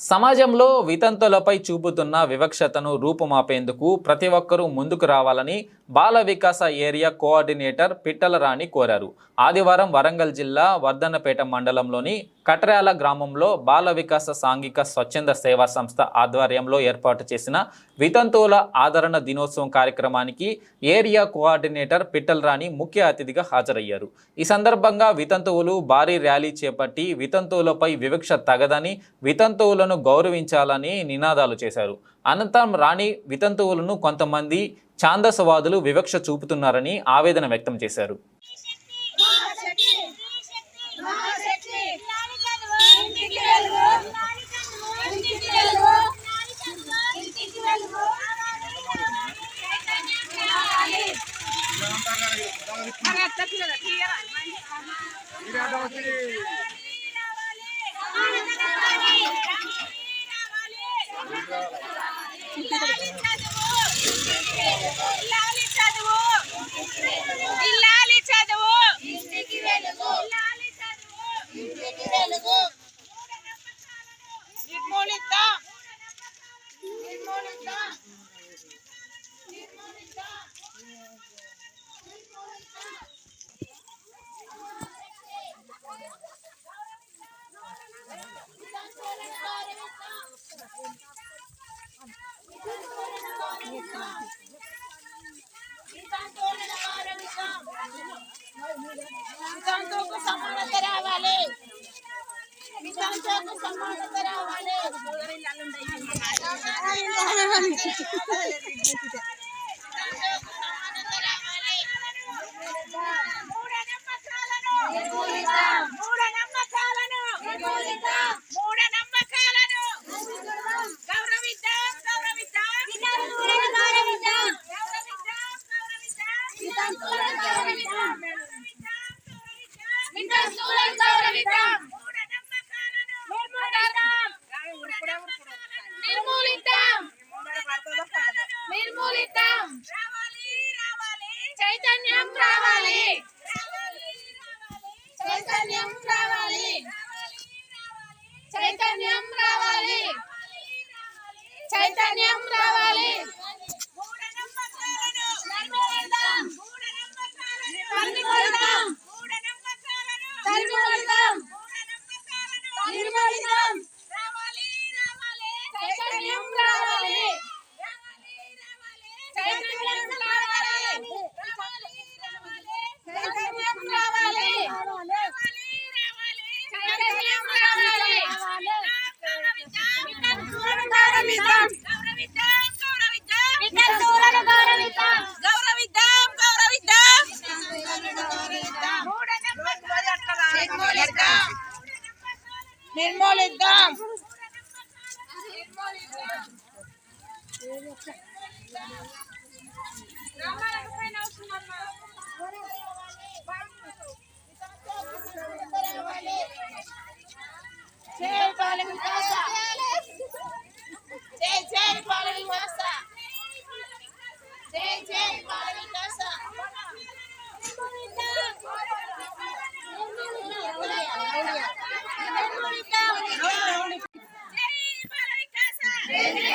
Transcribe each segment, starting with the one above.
సమాజంలో వితంతులపై చూపుతున్న వివక్షతను రూపుమాపేందుకు ప్రతి ఒక్కరూ ముందుకు రావాలని బాల వికాస ఏరియా కోఆర్డినేటర్ పిట్టల రాణి కోరారు. ఆదివారం వరంగల్ జిల్లా వర్ధన్నపేట మండలంలోని కట్రాల గ్రామంలో బాల వికాస సాంఘిక స్వచ్ఛంద సేవా సంస్థ ఆధ్వర్యంలో ఏర్పాటు చేసిన వితంతువుల ఆదరణ దినోత్సవం కార్యక్రమానికి ఏరియా కోఆర్డినేటర్ పిట్టల రాణి ముఖ్య అతిథిగా హాజరయ్యారు. ఈ సందర్భంగా వితంతువులు భారీ ర్యాలీ చేపట్టి వితంతువులపై వివక్ష తగదని వితంతువులను గౌరవించాలని నినాదాలు చేశారు. అనంతరం రాణి వితంతువులను కొంతమంది ఛాందసవాదులు వివక్ష చూపుతున్నారని ఆవేదన వ్యక్తం చేశారు. మహాశక్తి మహాశక్తి ఇంటికి किसानों को सम्मानित करा वाले। किसानों को सम्मानित करा वाले। చైతన్యం రావాలి. చైతన్యం రావాలి. చైతన్యం రావాలి. చైతన్యం రావాలి నిర్మూలిద్దాం నిర్మూలిద్దాం నిర్మూలిద్దాం నిర్మూలిద్దాం చైతన్యం రావాలి చైతన్యం రావాలి చైతన్యం రావాలి చైతన్యం రావాలి వితంతువులను గౌరవిద్దాం గౌరవిద్దాం గౌరవిద్దాం నిర్మూలిద్దాం నిర్మూలిద్దాం. నిర్మూలిద్దాం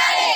நாடு